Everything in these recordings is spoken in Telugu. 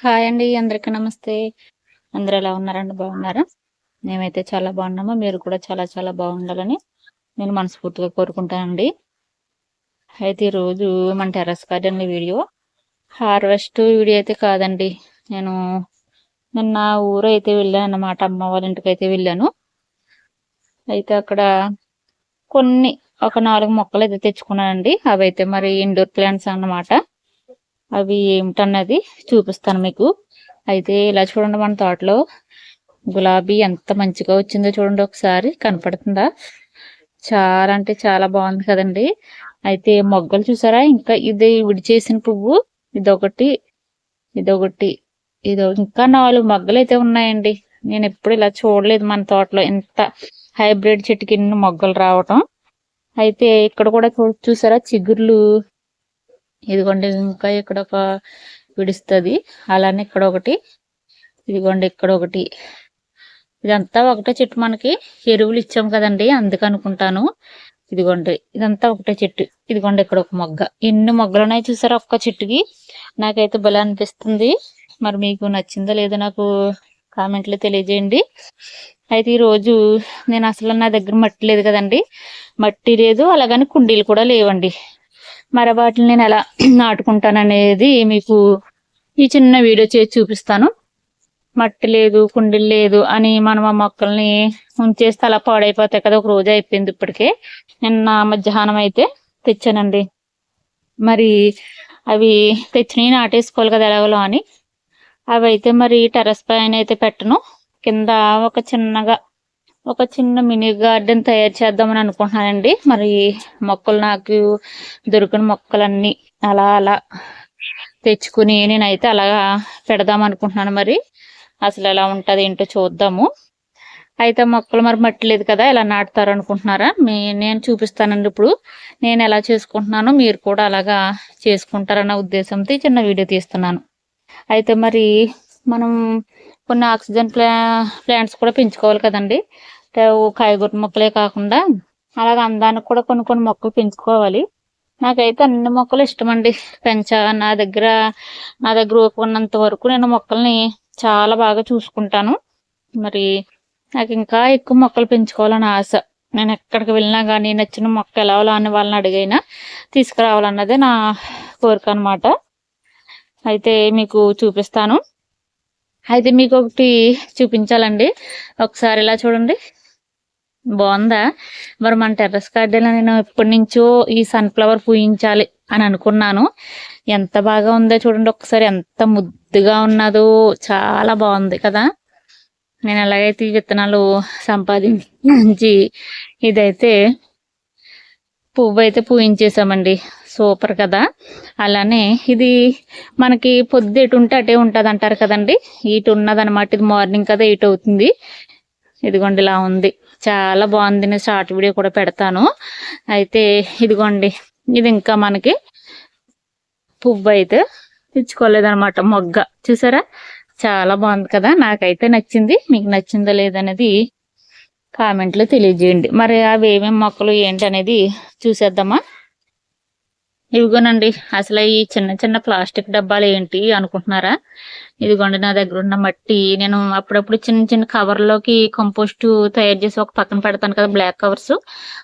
హాయ్ అండి అందరికీ నమస్తే. అందరు ఎలా ఉన్నారండి? బాగున్నారా? మేమైతే చాలా బాగున్నాము. మీరు కూడా చాలా చాలా బాగుండాలని నేను మనస్ఫూర్తిగా కోరుకుంటానండి. అయితే ఈరోజు మన terrace garden video. Harvest video అయితే కాదండి. నేను నిన్న ఊరు అయితే వెళ్ళాను అన్నమాట. అమ్మ వాళ్ళ ఇంటికి అయితే వెళ్ళాను. అయితే అక్కడ కొన్ని ఒక నాలుగు మొక్కలు అయితే తెచ్చుకున్నానండి. అవి అయితే మరి ఇండోర్ ప్లాంట్స్ అన్నమాట. అవి ఏమిటన్నది చూపిస్తాను మీకు. అయితే ఇలా చూడండి మన తోటలో. గులాబీ ఎంత మంచిగా వచ్చిందో చూడండి ఒకసారి. కనపడుతుందా? చాలా అంటే చాలా బాగుంది కదండి. అయితే మొగ్గలు చూసారా? ఇంకా ఇది విడిచేసిన పువ్వు. ఇదొకటి ఇదొకటి ఇదో ఇంకా నాలుగు మొగ్గలు అయితే ఉన్నాయండి. నేను ఎప్పుడు ఇలా చూడలేదు మన తోటలో ఎంత హైబ్రిడ్ చెట్టుకి ఎన్ని మొగ్గలు రావటం. అయితే ఇక్కడ కూడా చూసారా? చిగుర్లు. ఇదిగోండి ఇంకా ఇక్కడ ఒక విడుస్తుంది. అలానే ఇక్కడ ఒకటి. ఇదిగోండి ఇక్కడ ఒకటి. ఇదంతా ఒకటే చెట్టు మనకి ఎరువులు ఇచ్చాం కదండి అందుకనుకుంటాను ఇదిగోండి ఇదంతా ఒకటే చెట్టు. ఇదిగోండి ఇక్కడ ఒక మొగ్గ. ఎన్ని మొగ్గలు ఉన్నాయి చూసారా ఒక్క చెట్టుకి? నాకైతే భలే అనిపిస్తుంది. మరి మీకు నచ్చిందో లేదో నాకు కామెంట్లో తెలియజేయండి. అయితే ఈరోజు నేను అసలు నా దగ్గర మట్టి లేదు కదండి. మట్టి లేదు అలాగని కుండీలు కూడా లేవండి. మరి వాటిని నేను ఎలా నాటుకుంటాను అనేది మీకు ఈ చిన్న వీడియో చేసి చూపిస్తాను. మట్టి లేదు కుండీలు లేదు అని మనం ఆ మొక్కల్ని ఉంచేస్తే అలా పాడైపోతాయి కదా ఒక రోజు అయిపోయింది ఇప్పటికే. నిన్న మధ్యాహ్నం అయితే తెచ్చానండి. మరి అవి తెచ్చినవి నాటేసుకోవాలి కదా ఎలాగలో అని. అవి అయితే మరి టెరస్ పైన అయితే పెట్టను. కింద ఒక చిన్నగా ఒక చిన్న మినీ గార్డెన్ తయారు చేద్దామని అనుకుంటున్నానండి. మరి మొక్కలు నాకు దొరికిన మొక్కలన్నీ అలా అలా తెచ్చుకుని నేనైతే అలాగా పెడదాం అనుకుంటున్నాను మరి. అసలు ఎలా ఉంటుంది ఏంటో చూద్దాము. అయితే మొక్కలు మరి మట్టి లేదు కదా ఎలా నాటుతారు అనుకుంటున్నారా? మీ నేను చూపిస్తానండి ఇప్పుడు. నేను ఎలా చేసుకుంటున్నానో మీరు కూడా అలాగా చేసుకుంటారన్న ఉద్దేశంతో చిన్న వీడియో తీస్తున్నాను. అయితే మరి మనం కొన్ని ఆక్సిజన్ ప్లా ప్లాంట్స్ కూడా పెంచుకోవాలి కదండి. కాయగూర మొక్కలే కాకుండా అలాగే అందానికి కూడా కొన్ని కొన్ని మొక్కలు పెంచుకోవాలి. నాకైతే అన్ని మొక్కలు ఇష్టం అండి పెంచ నా దగ్గర నా దగ్గర ఉన్నంత వరకు నేను మొక్కల్ని చాలా బాగా చూసుకుంటాను. మరి నాకు ఇంకా ఎక్కువ మొక్కలు పెంచుకోవాలని ఆశ. నేను ఎక్కడికి వెళ్ళినా కానీ నచ్చిన మొక్క ఎలా అని వాళ్ళని అడిగైనా తీసుకురావాలన్నదే నా కోరిక అనమాట అయితే మీకు చూపిస్తాను. అయితే మీకు ఒకటి చూపించాలండి. ఒకసారి ఇలా చూడండి. బాగుందా? మరి మన టెర్రస్ గార్డెన్లో నేను ఎప్పటి నుంచో ఈ సన్ఫ్లవర్ పూయించాలి అని అనుకున్నాను. ఎంత బాగా ఉందో చూడండి. ఒకసారి ఎంత ముద్దుగా ఉన్నదో. చాలా బాగుంది కదా. నేను ఎలాగైతే ఈ విత్తనాలు సంపాదించి ఇదైతే పువ్వు అయితే పూయించేసామండి సూపర్ కదా. అలానే ఇది మనకి పొద్దు ఎటు ఉంటే అటే ఉంటుంది అంటారు కదండి. ఇటు ఉన్నదనమాట ఇది మార్నింగ్ కదా ఇటు అవుతుంది. ఇదిగోండి ఇలా ఉంది. చాలా బాగుంది. నేను షార్ట్ వీడియో కూడా పెడతాను. అయితే ఇదిగోండి. ఇది ఇంకా మనకి పువ్వు అయితే తెచ్చుకోలేదనమాట మొగ్గ. చూసారా? చాలా బాగుంది కదా. నాకైతే నచ్చింది. మీకు నచ్చిందో లేదనేది కామెంట్లో తెలియజేయండి. మరి అవి ఏమేమి మొక్కలు ఏంటి అనేది చూసేద్దామా? ఇవిగోనండి అసలు ఈ చిన్న చిన్న ప్లాస్టిక్ డబ్బాలు ఏంటి అనుకుంటున్నారా? ఇదిగోండి నా దగ్గర ఉన్న మట్టి. నేను అప్పుడప్పుడు చిన్న చిన్న కవర్లోకి కంపోస్ట్ తయారు చేసి ఒక పక్కన పెడతాను కదా బ్లాక్ కవర్స్.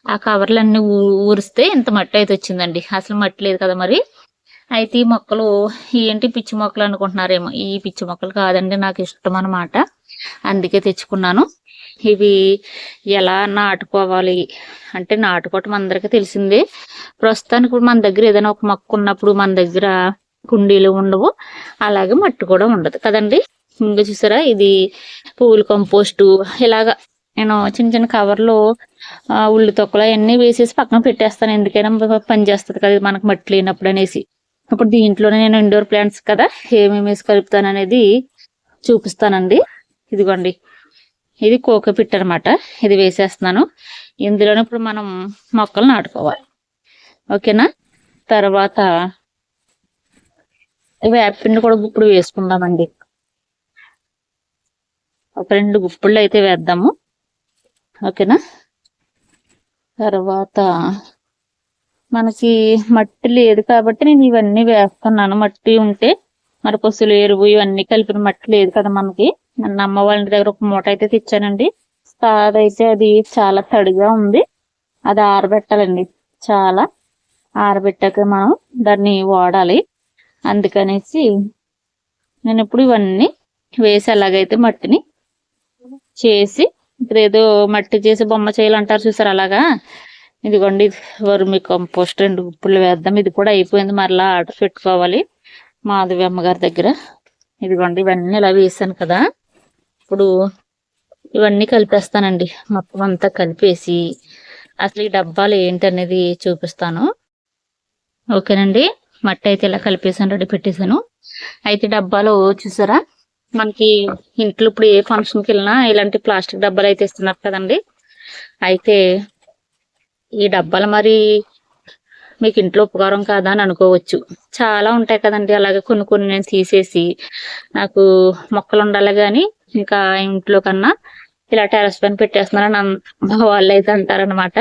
ఆ కవర్లు అన్ని ఊరిస్తే ఇంత మట్టి అయితే వచ్చిందండి. అసలు మట్టి లేదు కదా మరి. అయితే ఈ మొక్కలు ఏంటి పిచ్చి మొక్కలు అనుకుంటున్నారేమో. ఈ పిచ్చి మొక్కలు కాదండి నాకు ఇష్టం అనమాట అందుకే తెచ్చుకున్నాను. ఇవి ఎలా నాటుకోవాలి? అంటే నాటుకోవటం అందరికీ తెలిసిందే. ప్రస్తుతానికి ఇప్పుడు మన దగ్గర ఏదైనా ఒక మొక్క ఉన్నప్పుడు మన దగ్గర కుండీలు ఉండవు. అలాగే మట్టి కూడా ఉండదు. కదండి? ఇంకా చూసారా? ఇది పువ్వుల కంపోస్టు. ఇలాగా నేను చిన్న చిన్న కవర్లో ఉల్లి తొక్కలు అవన్నీ వేసేసి పక్కన పెట్టేస్తాను. ఎందుకైనా పని చేస్తుంది కదా మనకు మట్టి లేనప్పుడు అనేసి. ఇప్పుడు దీంట్లోనే నేను ఇండోర్ ప్లాంట్స్ కదా ఏమేమి వేసి కలుపుతాను అనేది చూపిస్తానండి. ఇదిగోండి. ఇది కోకపిట్ అనమాట ఇది వేసేస్తున్నాను. ఇందులోనే ఇప్పుడు మనం మొక్కలు నాటుకోవాలి. ఓకేనా? తర్వాత వేపిండి కూడా గుప్పుడు వేసుకుందామండి. ఒక రెండు గుప్పుళ్ళు అయితే వేద్దాము. ఓకేనా? తర్వాత మనకి మట్టి లేదు కాబట్టి నేను ఇవన్నీ వేస్తున్నాను. మట్టి ఉంటే మరి పొసులు ఎరువు ఇవన్నీ కలిపిన మట్టి లేదు కదా మనకి. నన్ను అమ్మ వాళ్ళ దగ్గర ఒక మూట అయితే తెచ్చానండి. అదైతే అది చాలా తడిగా ఉంది. అది ఆరబెట్టాలండి. చాలా ఆరబెట్టాక మనం దాన్ని వాడాలి. అందుకనేసి నేను ఇప్పుడు ఇవన్నీ వేసి అలాగైతే మట్టిని చేసి ఇప్పుడు ఏదో మట్టి చేసి బొమ్మ చేయాలంటారు చూసారు అలాగా? ఇదిగోండి వరుమి కంపోస్ట్ రెండు గుప్పులు వేద్దాం. ఇది కూడా అయిపోయింది. మరలా ఆర్డర్ పెట్టుకోవాలి. మాధవి అమ్మగారి దగ్గర. ఇదిగోండి ఇవన్నీ ఇలా వేసాను కదా. ఇప్పుడు ఇవన్నీ కలిపేస్తానండి. మొత్తం అంతా కలిపేసి అసలు ఈ డబ్బాలు ఏంటి అనేది చూపిస్తాను. ఓకేనండి? మట్టి అయితే ఇలా కలిపేసాను రెడీ పెట్టేశాను. అయితే డబ్బాలు చూసారా? మనకి ఇంట్లో ఇప్పుడు ఏ ఫంక్షన్కి వెళ్ళినా ఇలాంటి ప్లాస్టిక్ డబ్బాలు అయితే ఇస్తున్నారు కదండి. అయితే ఈ డబ్బాలు మరి మీకు ఇంట్లో ఉపకారం కాదా అని అనుకోవచ్చు. చాలా ఉంటాయి కదండి. అలాగే కొన్ని కొన్ని నేను తీసేసి నాకు మొక్కలు ఉండాలి కానీ ఇంకా ఇంట్లో కన్నా ఇలా టెరస్ పైన పెట్టేస్తున్నారని అన్- వాళ్ళు అయితే అంటారనమాట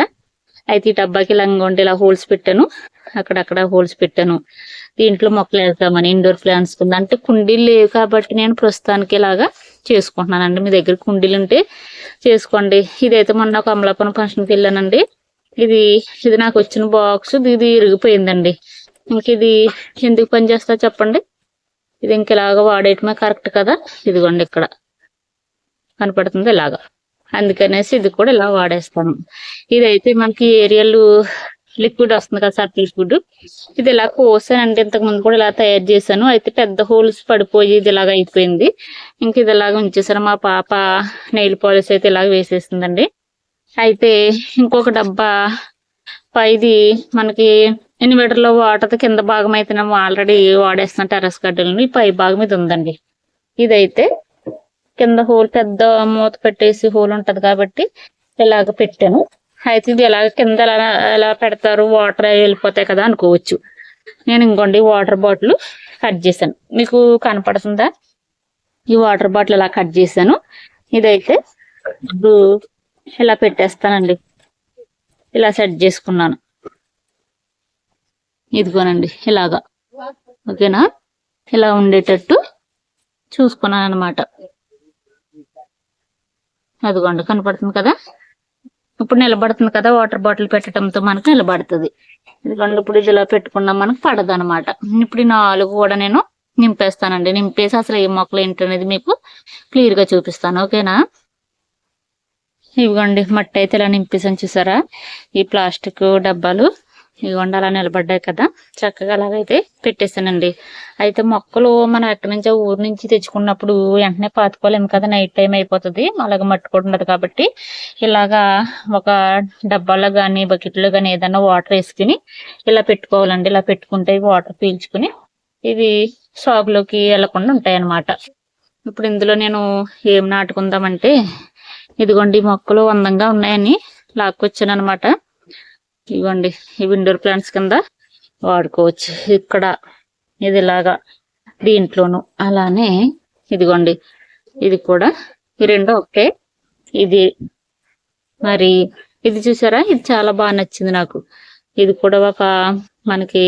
అయితే ఈ డబ్బాకి లంగొండి ఇలా హోల్స్ పెట్టాను. అక్కడక్కడ హోల్స్ పెట్టాను. దీంట్లో మొక్కలు వేద్దామని ఇండోర్ ప్లాంట్స్ కింద. అంటే కుండీలు లేవు కాబట్టి నేను ప్రస్తుతానికి ఇలాగా చేసుకుంటున్నానండి. మీ దగ్గర కుండీలు ఉంటే చేసుకోండి. ఇదైతే మొన్న ఒక అమలాపురం ఫంక్షన్కి వెళ్ళానండి. ఇది ఇది నాకు వచ్చిన బాక్స్ ఇది ఇరిగిపోయిందండి. ఇంక ఇది ఎందుకు పనిచేస్తా చెప్పండి? ఇది ఇంక ఇలాగ వాడేయటమే కరెక్ట్ కదా? ఇదిగోండి ఇక్కడ. కనపడుతుంది ఇలాగా. అందుకనేసి ఇది కూడా ఇలా వాడేస్తాను. ఇదైతే మనకి ఏరియల్ లిక్విడ్ వస్తుంది కదా సర్ఫ్ లిక్విడ్ ఇది ఇలా కోసానండి. ఇంతకు ముందు కూడా ఇలా తయారు చేశాను. అయితే పెద్ద హోల్స్ పడిపోయి ఇది ఇలాగ అయిపోయింది. ఇంక ఇది ఇలాగ ఉంచేసాను. మా పాప నెయిల్ పాలిష్ అయితే ఇలాగ వేసేసిందండి. అయితే ఇంకొక డబ్బా పైది మనకి ఇన్వర్టర్లో వాటర్ కింద భాగం అయితే మేము ఆల్రెడీ వాడేస్తున్న టెరస్ గడ్డలని పై భాగం ఇది ఉందండి. ఇదైతే కింద హోల్ పెద్ద మూత పెట్టేసి హోల్ ఉంటది కాబట్టి ఇలాగ పెట్టాను. అయితే ఇది ఎలాగ కింద ఎలా ఎలా పెడతారు? వాటర్ వెళ్ళిపోతాయి కదా అనుకోవచ్చు. నేను ఇంకోండి వాటర్ బాటిల్ కట్ చేశాను. మీకు కనపడుతుందా? ఈ వాటర్ బాటిల్ ఇలా కట్ చేశాను. ఇదైతే ఇప్పుడు ఇలా పెట్టేస్తానండి? ఇలా సెట్ చేసుకున్నాను. ఇదిగోనండి ఇలాగా. ఓకేనా? ఇలా ఉండేటట్టు చూసుకున్నాను అనమాట అదిగోండి కనపడుతుంది కదా? ఇప్పుడు నిలబడుతుంది కదా వాటర్ బాటిల్ పెట్టడంతో మనకు నిలబడుతుంది. ఇదిగోండి ఇప్పుడు ఇలా పెట్టుకున్నాం మనకు పడదు అనమాట ఇప్పుడు నాలుగు కూడా నేను నింపేస్తానండి. నింపేసి అసలు ఏ మొక్కలు ఏంటనేది మీకు క్లియర్గా చూపిస్తాను. ఓకేనా? ఇవిగోండి మట్టి అయితే ఇలా నింపేసాను చూసారా? ఈ ప్లాస్టిక్ డబ్బాలు ఇదిగోండి అలా నిలబడ్డాయి కదా. చక్కగా అలాగైతే పెట్టేసానండి అయితే మొక్కలు మనం ఎక్కడి నుంచో ఊరు నుంచి తెచ్చుకున్నప్పుడు వెంటనే పాతుకోలేము కదా నైట్ టైం అయిపోతుంది. అలాగే మట్టి కూడా ఉండదు కాబట్టి ఇలాగా ఒక డబ్బాలో కానీ బకెట్లో కానీ ఏదైనా వాటర్ వేసుకుని ఇలా పెట్టుకోవాలండి. ఇలా పెట్టుకుంటే వాటర్ పీల్చుకుని ఇవి సాగులోకి వెళ్ళకుండా ఉంటాయి అన్నమాట ఇప్పుడు ఇందులో నేను ఏం నాటుకుందామంటే ఇదిగోండి మొక్కలు అందంగా ఉన్నాయని లాక్కొచ్చాను అనమాట ఇదిగోండి ఇవి ఇండోర్ ప్లాంట్స్ కింద వాడుకోవచ్చు. ఇక్కడ ఇది ఇలాగా దీంట్లోను అలానే ఇదిగోండి ఇది కూడా ఈ రెండు ఒకటే ఇది మరి ఇది చూసారా? ఇది చాలా బాగా నచ్చింది నాకు. ఇది కూడా ఒక మనకి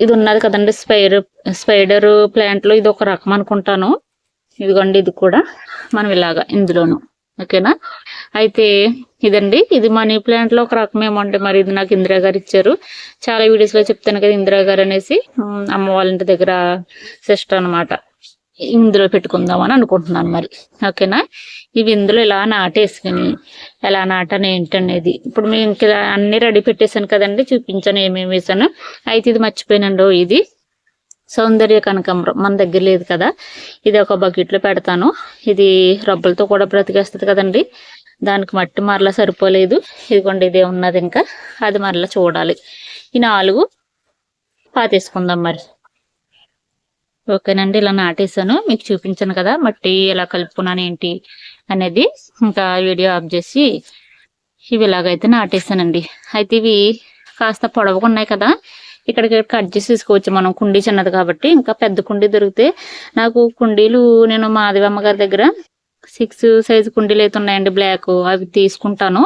ఇది ఉన్నది కదండి స్పైడర్ స్పైడర్ ప్లాంట్లో ఇది ఒక రకం అనుకుంటాను. ఇదిగోండి ఇది కూడా మనం ఇలాగా ఇందులోను. ఓకేనా? అయితే ఇదండి. ఇది మనీ ప్లాంట్లో ఒక రకం ఏమంటే మరి ఇది నాకు ఇందిరా గారు ఇచ్చారు. చాలా వీడియోస్లో చెప్తాను కదా ఇందిరా గారు అనేసి. అమ్మ వాళ్ళ ఇంటి దగ్గర సిస్టర్ అన్నమాట. ఇందులో పెట్టుకుందాం అని అనుకుంటున్నాను మరి. ఓకేనా? ఇవి ఇందులో ఇలా నాటేసుకుని ఎలా నాటని ఏంటనేది. ఇప్పుడు మేము ఇంకా అన్ని రెడీ పెట్టేశాను కదండి. చూపించాను ఏమేమి వేసాను అయితే ఇది మర్చిపోయినండో ఇది. సౌందర్య కనకాంబరం మన దగ్గర లేదు కదా. ఇది ఒక బకెట్లో పెడతాను. ఇది రబ్బలతో కూడా బ్రతికేస్తుంది కదండి. దానికి మట్టి మరలా సరిపోలేదు. ఇదిగోండి ఇదే ఉన్నది ఇంకా. అది మరలా చూడాలి. ఈ నాలుగు పాతేసుకుందాం మరి. ఓకేనండి ఇలా నాటేసాను మీకు చూపించాను కదా మట్టి ఎలా కలుపుకున్నాను ఏంటి అనేది ఇంకా వీడియో ఆఫ్ చేసి ఇవి ఇలాగైతే నాటేసానండి అయితే ఇవి కాస్త పొడవుగా ఉన్నాయి కదా. ఇక్కడికి కట్ చేసి తీసుకోవచ్చు. మనం కుండీ చిన్నది కాబట్టి ఇంకా పెద్ద కుండీ దొరికితే నాకు కుండీలు నేను మాధవి గారి దగ్గర సిక్స్ సైజు కుండీలు అయితే ఉన్నాయండి బ్లాక్ అవి తీసుకుంటాను.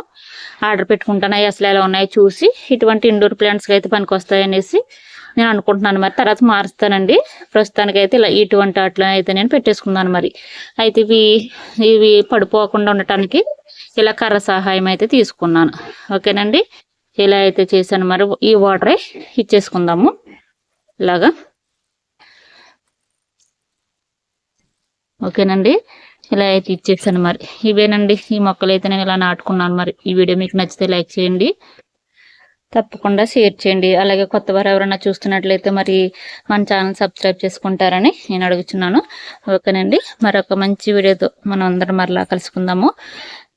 ఆర్డర్ పెట్టుకుంటాను. అవి అసలు ఎలా ఉన్నాయో చూసి ఇటువంటి ఇండోర్ ప్లాంట్స్కి అయితే పనికి అనేసి నేను అనుకుంటున్నాను. మరి తర్వాత మారుస్తానండి. ప్రస్తుతానికి అయితే ఇలా ఇటువంటి అట్లా అయితే నేను పెట్టేసుకున్నాను మరి. అయితే ఇవి ఇవి పడిపోకుండా ఉండటానికి ఇలా కర్ర సహాయం అయితే తీసుకున్నాను. ఓకేనండి? ఇలా అయితే చేశాను. మరి ఈ వాటరే ఇచ్చేసుకుందాము. ఇలాగా. ఓకేనండి? ఇలా అయితే ఇచ్చేసాను మరి. ఇవేనండి? ఈ మొక్కలు అయితే నేను ఇలా నాటుకున్నాను మరి. ఈ వీడియో మీకు నచ్చితే లైక్ చేయండి. తప్పకుండా షేర్ చేయండి. అలాగే కొత్త వారు ఎవరైనా చూస్తున్నట్లయితే మరి మన ఛానల్ సబ్స్క్రైబ్ చేసుకుంటారని నేను అడుగుతున్నాను ఓకేనండి? మరొక మంచి వీడియోతో మనం అందరం మరలా కలుసుకుందాము.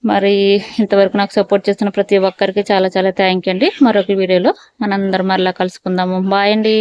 మరి ఇంతవరకు నాకు సపోర్ట్ చేస్తున్న ప్రతి ఒక్కరికి చాలా చాలా థ్యాంక్ అండి. మరొక వీడియోలో మనందరం మరలా కలుసుకుందాము. బాయ్ అండి.